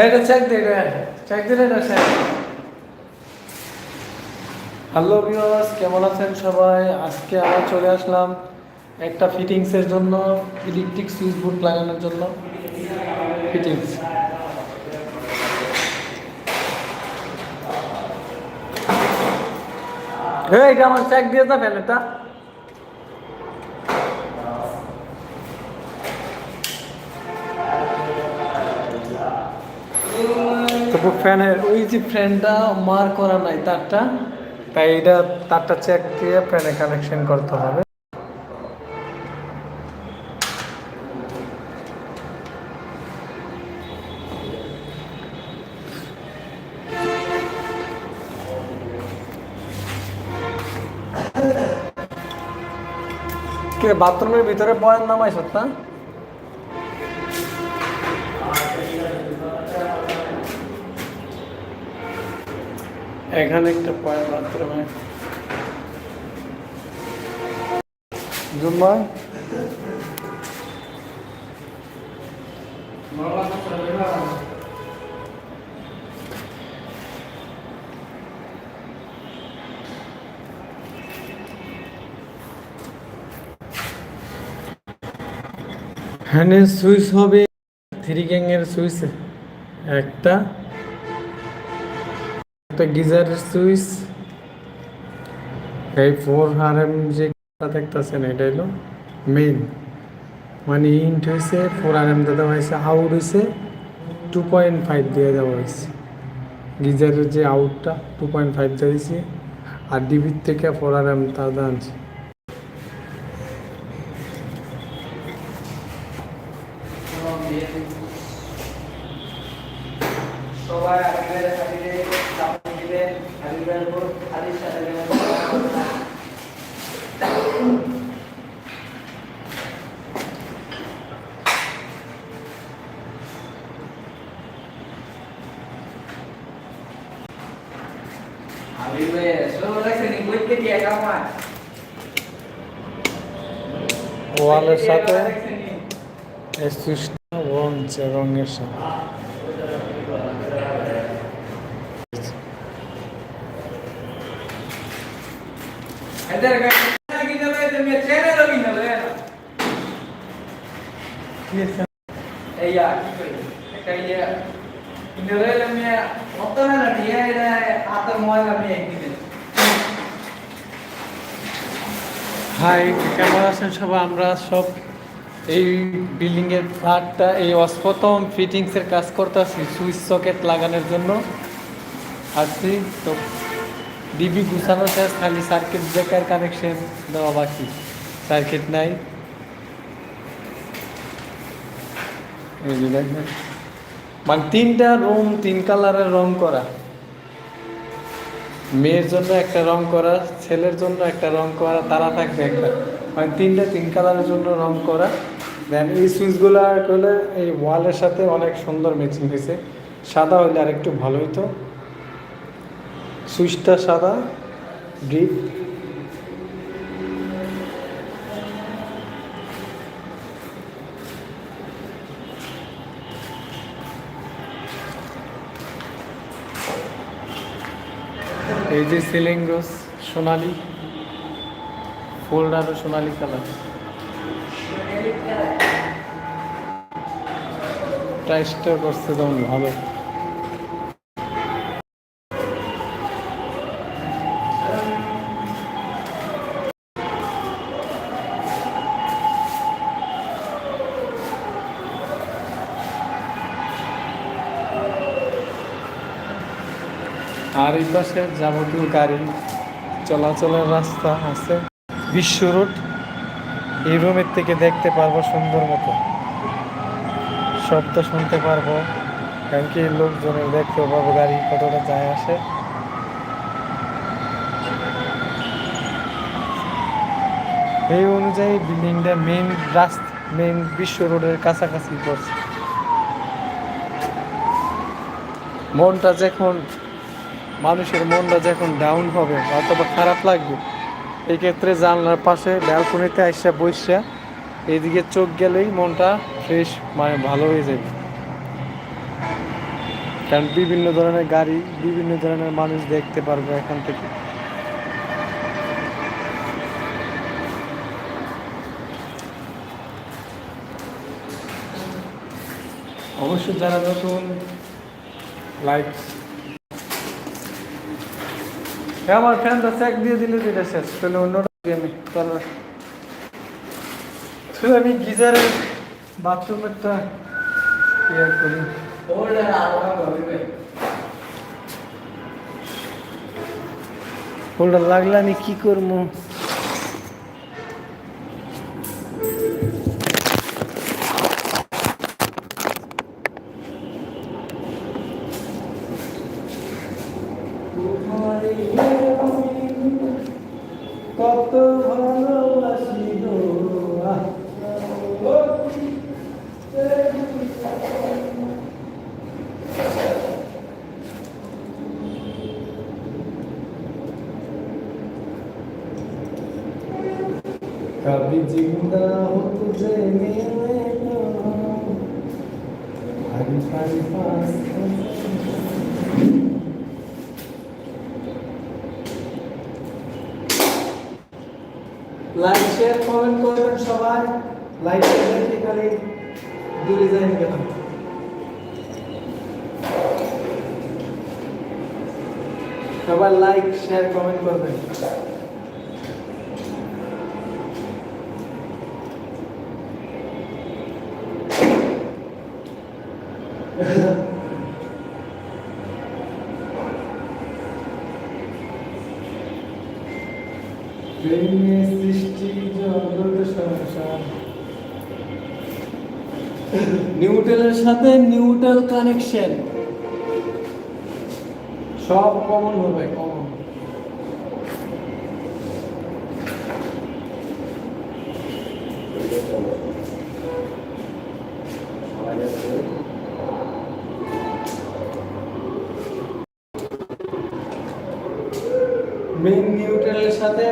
এটা চেক দে, এটা চেক দিলে এটা চেক হ্যালো ভিউয়ার্স কেমন আছেন সবাই? আজকে আমরা চলে আসলাম একটা ফিটিংসের জন্য ইলেকট্রিক সুইচ বোর্ড লাগানোর জন্য ফিটিংস এটা আমার চেক দিয়ে যা ফেলে এটা? ফ্যানের ওই যে ফ্যানটা মার করা নাই তারটা। তাই এটা তারটা চেক দিয়ে ফ্যানে কানেকশন করতে হবে। কে বাথরুমের ভিতরে পয়েন্ট নামাইছ এখানে একটা পয়েন্ট বাথরুমে জুম্মা? এখানে সুইচ হবে। থ্রি গ্যাংয়ের সুইচ। একটা। একটা গিজারের সুইচ। এই ফোর আর এম যে দেখতেছেন, এটা হলো মেইন মানে ইন্ট হয়েছে ফোর আর এম দেওয়া হয়েছে আউট হয়েছে টু পয়েন্ট ফাইভ দিয়ে দেওয়া হয়েছে গিজারের যে আউটটা টু পয়েন্ট ফাইভ দিয়েছি আর ডিবির থেকে ফোর আর এম তা আনছে সবাই আলিবের আলিবে চাপা দিবেন আলিবের উপর আলির সাথে দেবেন আলিবে সব রাখছেন কইতে দিয়ে কামায় ওয়ালের সাথে এই সুইচটা বনছে রঙের সাথে এদের গাড়ি কিনে লয়ে তুমি ছেড়ে রবি না লয়ে না করি? একটা ইয়ে হাই, কেমন আছেন সবাই? আমরা সব এই বিল্ডিং এর ফ্ল্যাটটা এই অস্পতম ফিটিংস এর কাজ করতেছি, সুইচ সকেট লাগানোর জন্য। আসছি, তো ডিবি গুছানো শেষ, খালি সার্কিট ব্রেকার কানেকশন দেওয়া বাকি। সার্কিট নাই। এই যে দেখেন। মানে তিনটা রুম, তিন কালারের রং করা। মেয়ের জন্য একটা রং করা, ছেলের জন্য একটা রং করা, তারা থাকবে একটা। মানে তিনটা, তিন কালারের জন্য রং করা। দেন এই সুইচগুলো করলে এই ওয়ালের সাথে অনেক সুন্দর ম্যাচিং হয়েছে। সাদা হইলে আর একটু ভালো হতো সুইচটা সাদা ড্রিপ এই যে সিলিং রোজ সোনালি ফোল্ডারও সোনালি কালার। প্রাইসটা করছে তেমন ভালো। আর পাশে যাবতীয় গাড়ি, চলাচলের রাস্তা আছে। বিশ্ব রোড, এই রুমের থেকে দেখতে পারব সুন্দর মতো। শব্দ শুনতে পারব, কারণ কি লোকজনের দেখতে পাবো গাড়ি কতটা যায় আসে। এই অনুযায়ী বিল্ডিংটা মেইন রাস্তা মেইন বিশ্ব রোডের কাছাকাছি পড়ছে। মনটা যখন মানুষের মনটা যখন ডাউন হবে, অথবা খারাপ লাগবে এই ক্ষেত্রে জানলার পাশে ব্যালকনিতে আসা বসা এইদিকে চোখ গেলেই মনটা ফ্রেশ মানে ভালো হয়ে যাবে। কারণ বিভিন্ন ধরনের গাড়ি, বিভিন্ন ধরনের মানুষ দেখতে পারবে এখান থেকে। অবশ্যই যারা নতুন লাইক আমার ফ্যানটা চেক দিয়ে দিলে যেটা শেষ। তাহলে অন্যটা দিয়ে আমি তাহলে তাহলে আমি গিজারের বাথরুমেরটা ইয়ে করি। হোল্ডার লাগলে আমি কি করব? লাইক শেয়ার কমেন্ট করবেন সবাই। লাইক শেয়ার খালি দূরে যাই কেন সবাই লাইক শেয়ার কমেন্ট করবেন। প্রেমে সৃষ্টি জগৎ সংসার। নিউটেলের সাথে নিউটেল কানেকশন সব কমন হবে কমন মেইন নিউট্রালের সাথে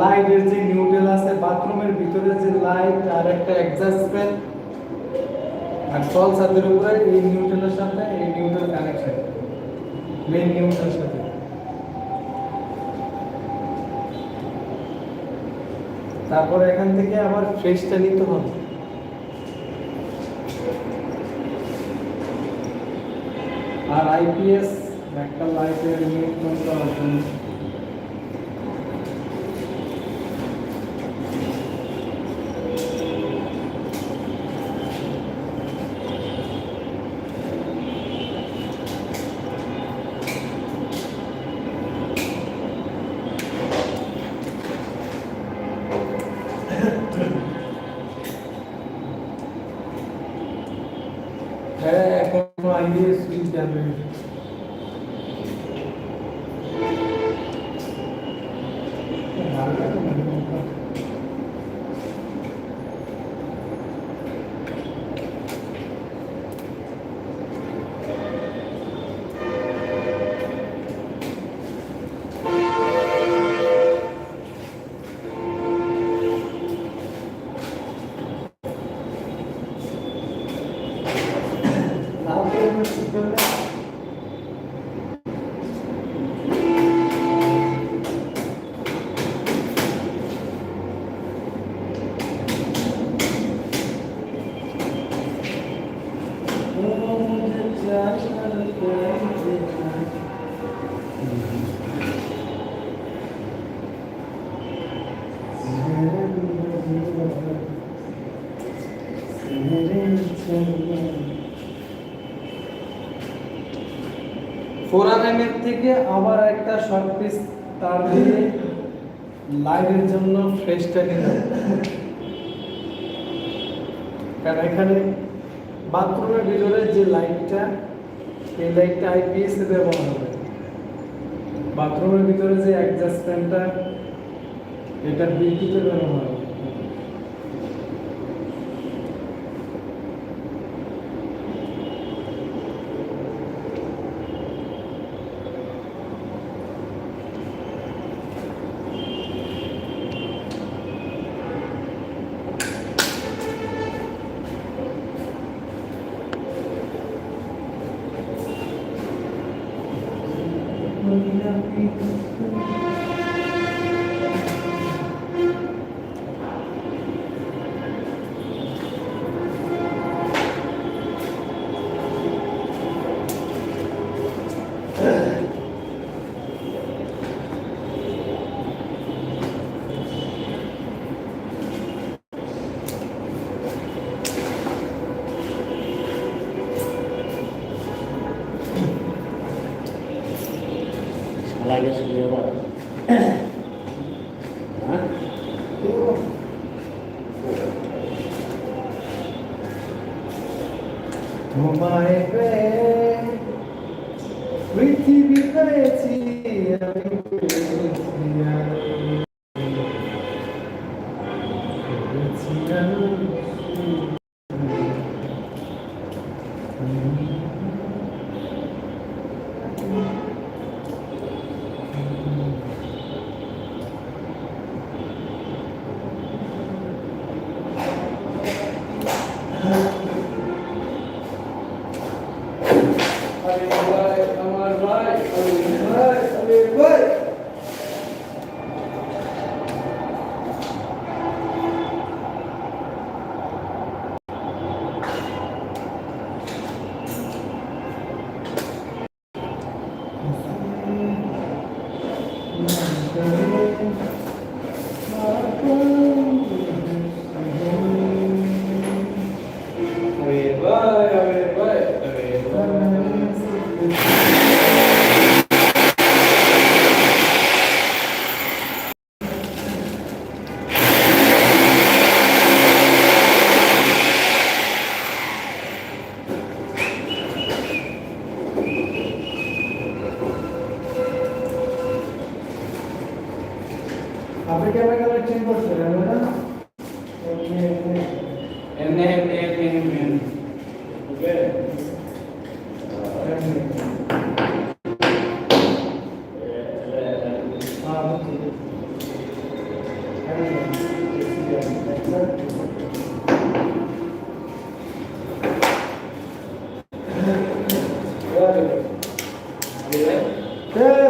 লাইটের যে নিউট্রাল আছে বাথরুমের ভিতরে যে লাইট আর একটা এক্সাস্ট ফ্যান আর তল ছাদের উপরে এই নিউট্রালের সাথে এই নিউট্রাল কানেকশন মেইন নিউট্রালের সাথে। তারপর এখান থেকে আবার ফ্রেশটা নিতে হবে। আর আইপিএস একটা লাইটের নিয়ন্ত্রণ করার জন্য হ্যাঁ এখনও আইডিয়া সুইচ যাবে এর থেকে আবার একটা শর্ট পিস তার দিয়ে লাইটের জন্য ফ্রেশটা নিলাম কারণ এখানে বাথরুমের ভিতরে যে লাইটটা এই লাইটটা আইপিএস এ ব্যবহার হবে। বাথরুমের ভিতরে যে অ্যাডজাস্ট ফ্যানটা এটা বিদ্যুতে ব্যবহার তোমায় পেয়ে পৃথিবী পেয়েছি আমি পেয়েছি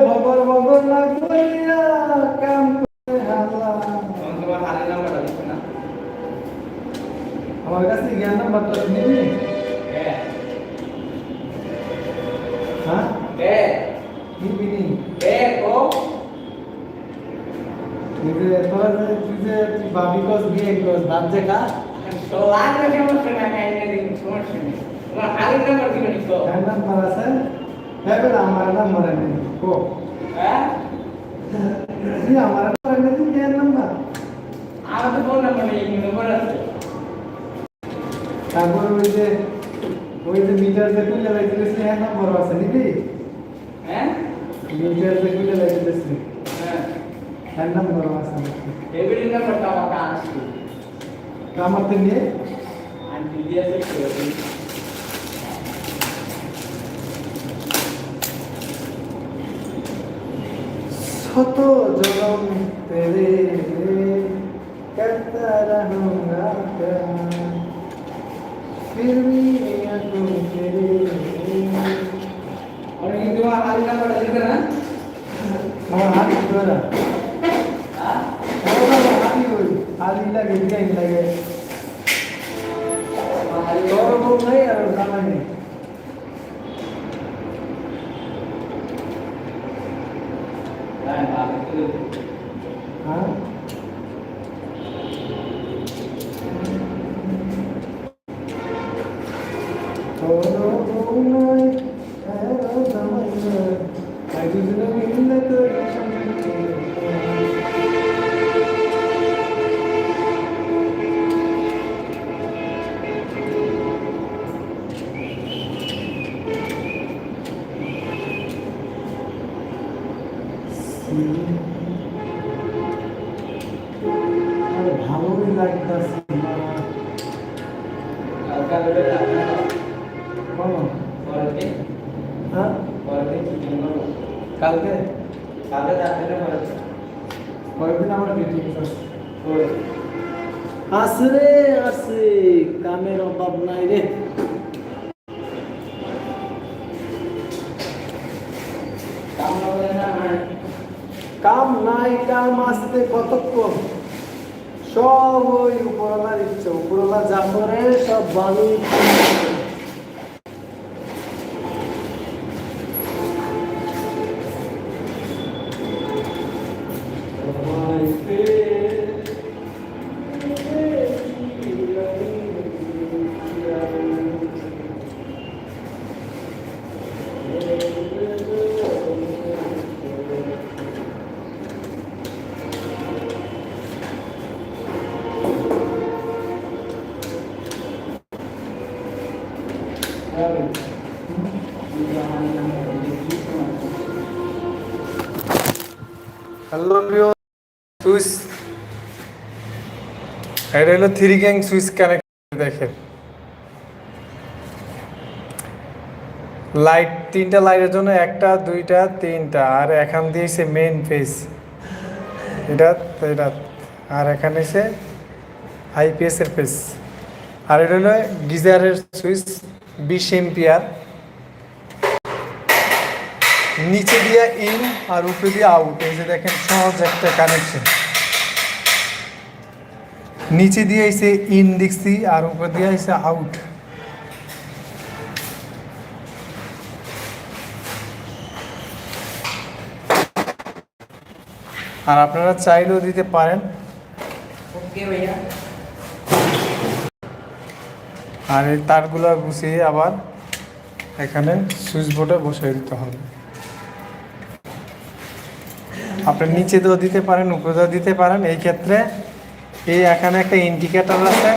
ভগর ভগর লাগইয়া কাম করে হালা তোমার হাতের নাম্বারটা দিচ্ছ না আমার কাছে জ্ঞান নাম্বারটা নিবি? হ্যাঁ। হ্যাঁ। হ্যাঁ নিবি নি হ্যাঁ তোরা যে তুই যে তুই ভাবি কস ভাব যে কা তো লাগবে সমস্যা না দিন সমস্যা নেই হাতের নাম্বার তো। নাম্বার আছে? হ্যাঁ আমার নাম্বার কো। হ্যাঁ? আমার নাম্বার নাম্বার? আমার তো ফোন নাম্বার নেই নম্বর আছে। তারপর ওই যে ওই যে মিটার যে তুই লাগাইছিলিস হ্যাঁ নাম্বার আছে নিবি হ্যাঁ? মিটার যে লাগাইছিলিস হ্যাঁ। হ্যাঁ নাম্বার আছে। এভরি নাম্বারটা আমাকে আসছে আমার তো নিয়ে আন্টি কত জনম তেরে करता रहूंगा फिर भी मैं तुमसे और हिंदी में हाल का बड़ा जिक्र है और हाल की तरह हाल ही लगे क्या ही लगे আর দুজনে মিলে তোর সঙ্গে আর ভালোই লাগতেছে না কালকে বেড়ে যাবে না কোনো পরের দিন হ্যাঁ পরের দিন ছুটি নেব কালকে কালকে যাবে না পরের দিন কয়েকদিন আমার মিটিং আছে ওই আছে রে আছে কামের অভাব নাই রে কাম হবে না কাম আসতে কতক্ষণ সব ওই উপরওয়ালার ইচ্ছে উপরওয়ালা যা করে সব ভালোই এটা হলো থ্রি গ্যাং সুইচ কানেক্ট দেখেন। লাইট তিনটা লাইটের জন্য একটা, দুইটা, তিনটা, আর এখান দিয়েছে মেইন ফেস এটা এটা, আর এখানে এসে আইপিএস এর ফেস আর এটা হলো গিজারের সুইচ বিশ এম্পিয়ার নিচে দিয়ে ইন আর উপরে দিয়ে আউট এই যে দেখেন সহজ একটা কানেকশন নিচে দিয়ে এসে ইন দেখছি আর উপর দিয়ে এসে আউট আর আপনারা চাইলেও দিতে পারেন। আর এই তারগুলো গুছিয়ে আবার এখানে সুইচ বোর্ডে বসিয়ে দিতে হবে। আপনি নিচে দিতে পারেন উপরে দিতে পারেন এই ক্ষেত্রে এই এখানে একটা ইন্ডিকেটার আছে।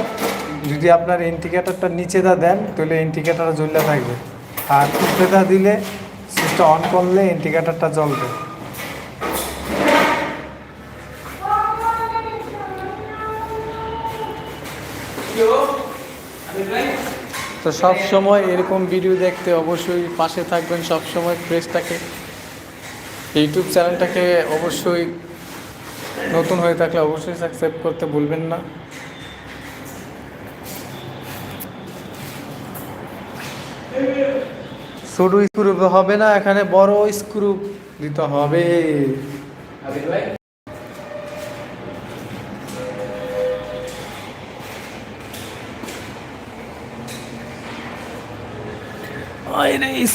যদি আপনার ইন্ডিকেটারটা নিচে দা দেন, তাহলে ইন্ডিকেটার জ্বললে থাকবে। আর উপরে দা দিলে সুইচটা অন করলে ইন্ডিকেটারটা জ্বলবে। তো সব সময় এরকম ভিডিও দেখতে অবশ্যই পাশে থাকবেন, সব সময় প্রেসটাকে ইউটিউব চ্যানেলটাকে অবশ্যই নতুন হয়ে থাকলে অবশ্যই সাবস্ক্রাইব করতে ভুলবেন না। ছোট স্ক্রু হবে না এখানে বড় স্ক্রু দিতে হবে।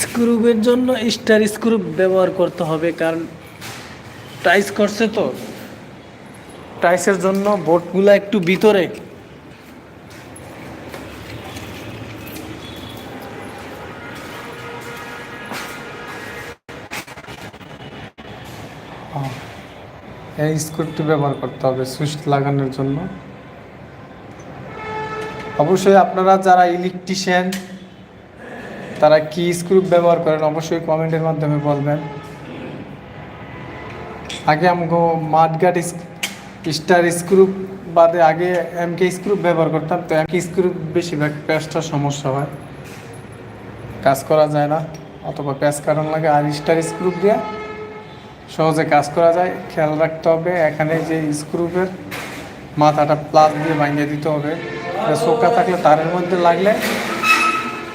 স্ক্রুবের জন্য স্টার স্ক্রুব ব্যবহার করতে হবে কারণ টাইস করছে তো। টাইসের জন্য বোর্ডগুলো একটু ভিতরে। হ্যাঁ, এই স্ক্রুপটি ব্যবহার করতে হবে সুইচ লাগানোর জন্য। অবশ্যই আপনারা যারা ইলেকট্রিশিয়ান তারা কি স্ক্রুপ ব্যবহার করেন অবশ্যই কমেন্টের মাধ্যমে বলবেন। আগে আমাকে মাঠঘাট স্টার স্ক্রু বাদে আগে এমকে স্ক্রু ব্যবহার করতাম, তো এমকে স্ক্রু বেশিরভাগ প্যাচটার সমস্যা হয়। কাজ করা যায় না, অথবা প্যাচ কারণ লাগে, আর স্টার স্ক্রু দিয়ে সহজে কাজ করা যায়। খেয়াল রাখতে হবে, এখানে যে স্ক্রুপের মাথাটা প্লাস দিয়ে ভাঙিয়ে দিতে হবে চোখা থাকলে তারের মধ্যে লাগলে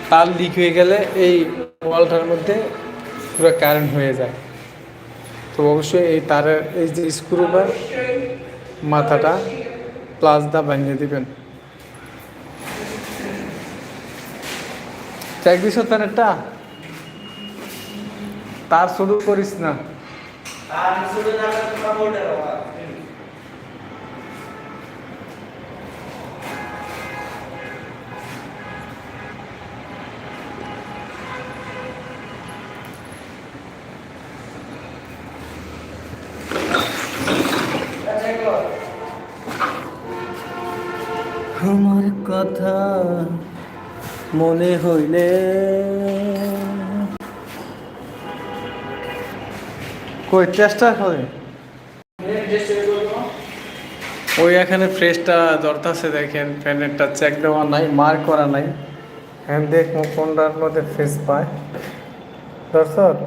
তার লিক হয়ে গেলে এই ওয়ালটার মধ্যে পুরো কারেন্ট হয়ে যায়। তো অবশ্যই এই তারের, এই যে স্ক্রুবার মাথাটা প্লাস দা বানিয়ে দিবেন। চেক দিস একটা তার শুরু করিস না। তার শুরু না মনে হইলে। কই চেষ্টা করে। ওই এখানে ফ্রেশটা দরতাছে দেখেন ফ্যানেরটা চেক দেওয়া নাই মার করা নাই। হ্যাঁ দেখ কোনটার মধ্যে ফ্রেশ পায়। দর্শক।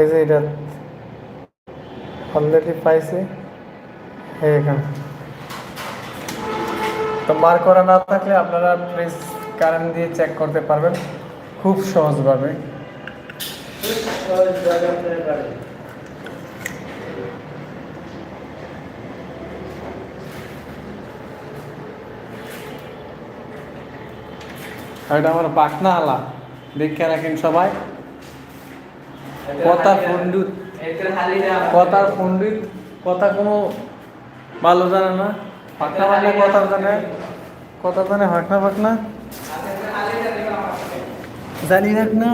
এই যে এটা অলরেডি পাইছে। এই এখানে। তো মার করা না থাকলে আপনারা ফ্রেশ কারেন্ট দিয়ে চেক করতে পারবেন খুব সহজভাবে। এটা আমার পাখনা আলা দেখে রাখেন সবাই। কথা পণ্ডিত, কথার পণ্ডিত, কথা কোনো ভালো জানে না। পাখনা মানে কথা জানে কথা জানে ফাঁকনা ফাঁকনা জানি না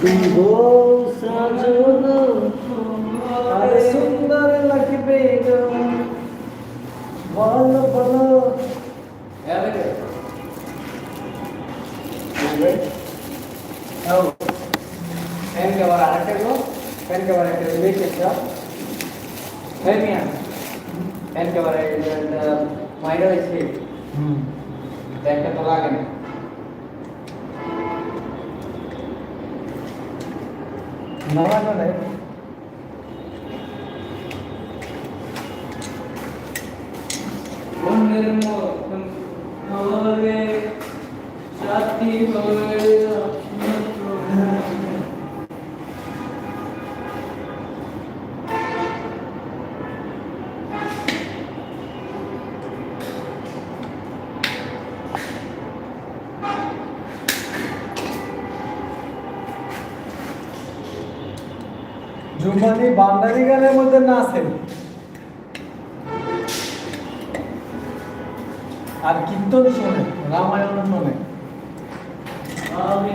তুই বল সাজনো আরে সুন্দর লাগবে গো বলো বলো এবে আও ফ্যান কে বারে আরেকটা গো ফ্যান কে বারে একটা দেখে একটা হ্যাঁ মিয়া ফ্যান কে বারে মাইরা হইছে হুম দেখতে তো লাগে না না না না মনের মতন হবে সাথী হয়ে বাঙালি গানের মধ্যে নাচেন আর কীর্তন শোনে রামায়ণ শোনে আমি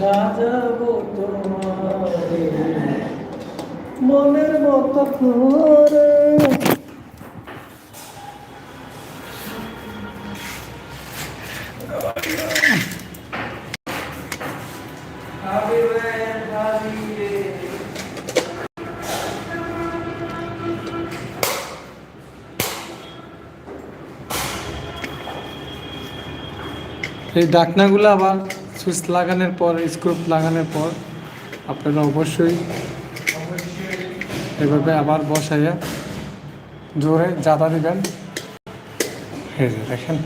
সাজাবো তোমারে মনের মতো করে। এই ডাকনাগুলো আবার সুইচ লাগানোর পর স্ক্রুপ লাগানোর পর আপনারা অবশ্যই এভাবে আবার বসাইয়া জোরে জাদা দিবেন। দেখেন।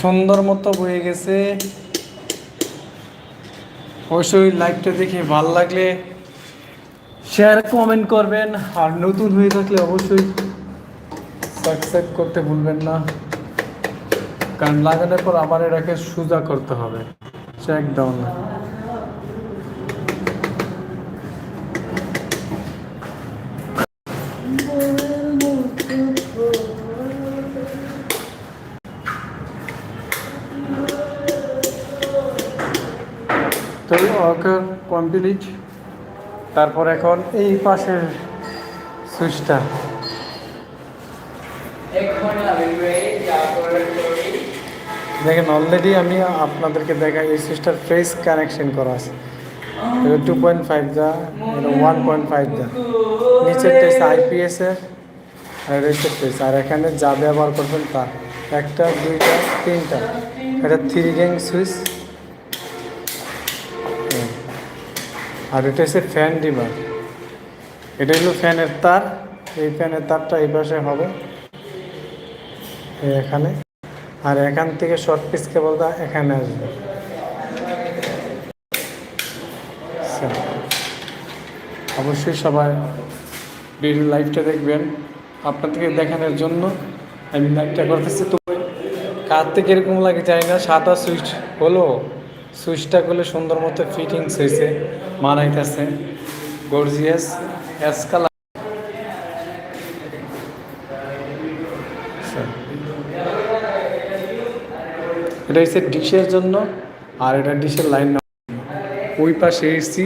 সুন্দর মতো বয়ে গেছে। অবশ্যই লাইভটা দেখে ভালো লাগলে শেয়ার কমেন্ট করবেন। আর নতুন হয়ে থাকলে অবশ্যই সাবস্ক্রাইব করতে ভুলবেন না। কারণ লাগানোর পর আবার এটাকে সোজা করতে হবে। চেক ডাউন তো ওকে কমপ্লিট তারপর এখন এই পাশের সুইচটা एक দেখেন অলরেডি আমি আপনাদেরকে দেখাই, এই সুইচটার ফ্রেস কানেকশন করা আছে। এটা টু পয়েন্ট ফাইভ দা এটা ওয়ান পয়েন্ট ফাইভ দা নিচের টেস্ট আইপিএস এর, আর টেস্ট আর এখানে যা ব্যবহার করবেন তা। একটা, দুইটা, তিনটা। এটা থ্রি গ্যাং সুইচ আর এটা হচ্ছে ফ্যান ডিমার এটা হলো ফ্যানের তার। এই ফ্যানের তারটা এই পাশে হবে। এখানে। আর এখান থেকে শর্ট পিস কেবলটা এখানে আসবে। অবশ্যই সবাই ভিডিও লাইভটা দেখবেন। আপনাদেরকে দেখানোর জন্য আমি লাইভটা করতেছি। তো কার থেকে এরকম লাগে জানি না, সাদা সুইচ হলো সুইচটা করলে সুন্দর মতো ফিটিংস হয়েছে, মানাইতেছে। গর্জিয়াস অ্যাস কালার এটা হচ্ছে ডিশের জন্য, আর এটা ডিশের লাইন ওই পাশে এসছি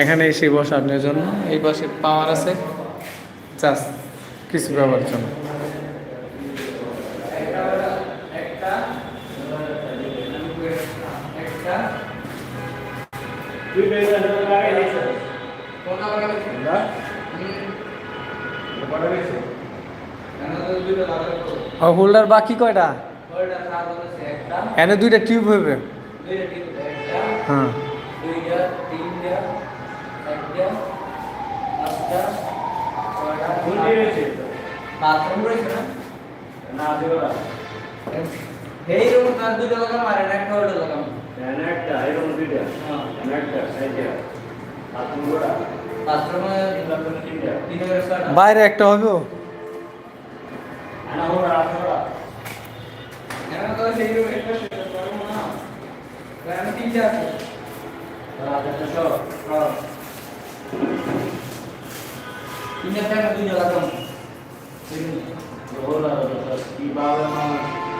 এখানে এসে বসে আপনার জন্য। এই পাশে পাওয়ার আছে জাস্ট কিছু ব্যবহার জন্য। হোল্ডার বাকি কয়টা? এনে দুইটা টিউব হবে হ্যাঁ। হ্যাঁ। বাইরে একটা হবে Ini kan itu jalan. Sini. Oh, lah, lah, lah. Di bawah mana?